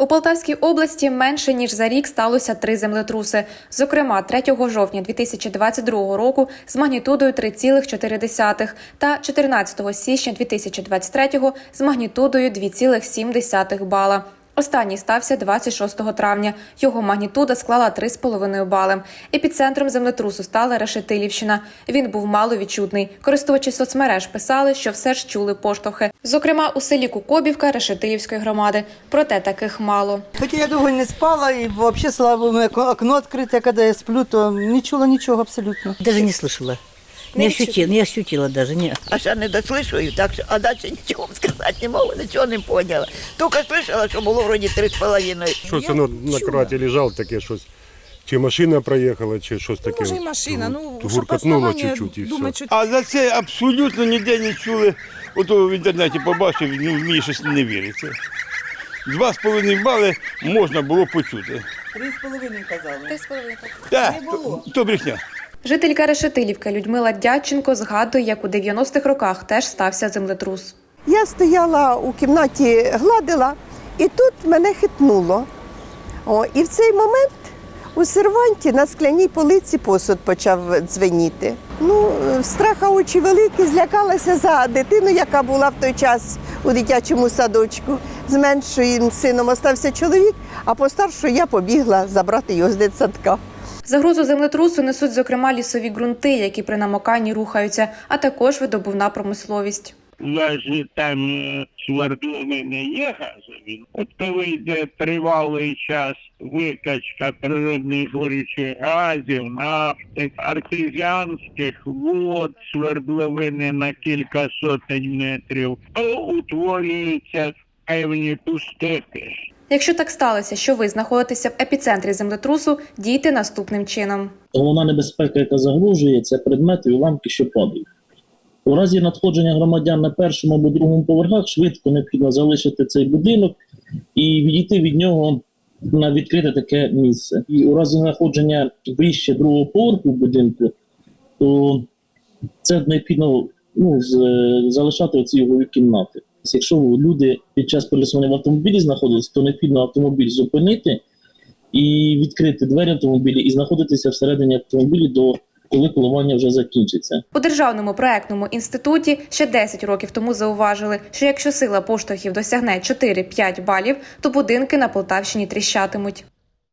У Полтавській області менше ніж за рік сталося три землетруси. Зокрема, 3 жовтня 2022 року з магнітудою 3,4 та 14 січня 2023 з магнітудою 2,7 бала. Останній стався 26 травня. Його магнітуда склала 3,5 бали. Епіцентром землетрусу стала Решетилівщина. Він був маловідчутний. Користувачі соцмереж писали, що все ж чули поштовхи. Зокрема, у селі Кукобівка Решетилівської громади. Проте таких мало. Хотя я довго не спала, и вообще, слава окно открыто, когда я сплю, то не чула ничего абсолютно. Даже не слышала. Не ощутила, не ощутила даже, не. А ще не дослышую, так що, а далі нічого сказати не можу, нічого не поняла. Тільки слышала, що було вроді три з половиною. Щось воно на краті лежало, таке щось. Чи машина проїхала, чи щось таке. Може, і машина. Ну, гуркотнуло чуть-чуть і все. що А за це абсолютно ніде не чули. Ото в інтернеті побачив, ну, мені щось не віриться. Два з половиною бали можна було почути. Три з половиною казали. Три з Так, то, то брехня. Жителька Решетилівки Людмила Дядченко згадує, як у 90-х роках теж стався землетрус. Я стояла у кімнаті, гладила, і тут мене хитнуло. О, і в цей момент у серванті на скляній полиці посуд почав дзвеніти. Ну, е, страха очі великі, злякалася за дитину, яка була в той час у дитячому садочку. З меншим сином остався чоловік, а по старшому я побігла забрати його з дитсадка. Загрозу землетрусу несуть, зокрема, лісові ґрунти, які при намоканні рухаються, а також видобувна промисловість. Навіть там е, свердловини не є газові. От коли йде тривалий час викачка природних горючих газів, нафти, артезіанських вод, свердловини на кілька сотень метрів, то утворюються певні пустики. Якщо так сталося, що ви знаходитеся в епіцентрі землетрусу, дійте наступним чином. Головна небезпека, яка загрожує, це предмети і уламки, що падають. У разі надходження громадян на першому або другому поверхах швидко необхідно залишити цей будинок і відійти від нього на відкрите таке місце. І у разі знаходження вище другого поверху будинку, то це необхідно ну, залишати оці його кімнати. Якщо люди під час пересування в автомобілі знаходились, то необхідно автомобіль зупинити і відкрити двері автомобіля і знаходитися всередині автомобіля до коли коливання вже закінчиться. У державному проектному інституті ще 10 років тому зауважили, що якщо сила поштовхів досягне 4-5 балів, то будинки на Полтавщині тріщатимуть.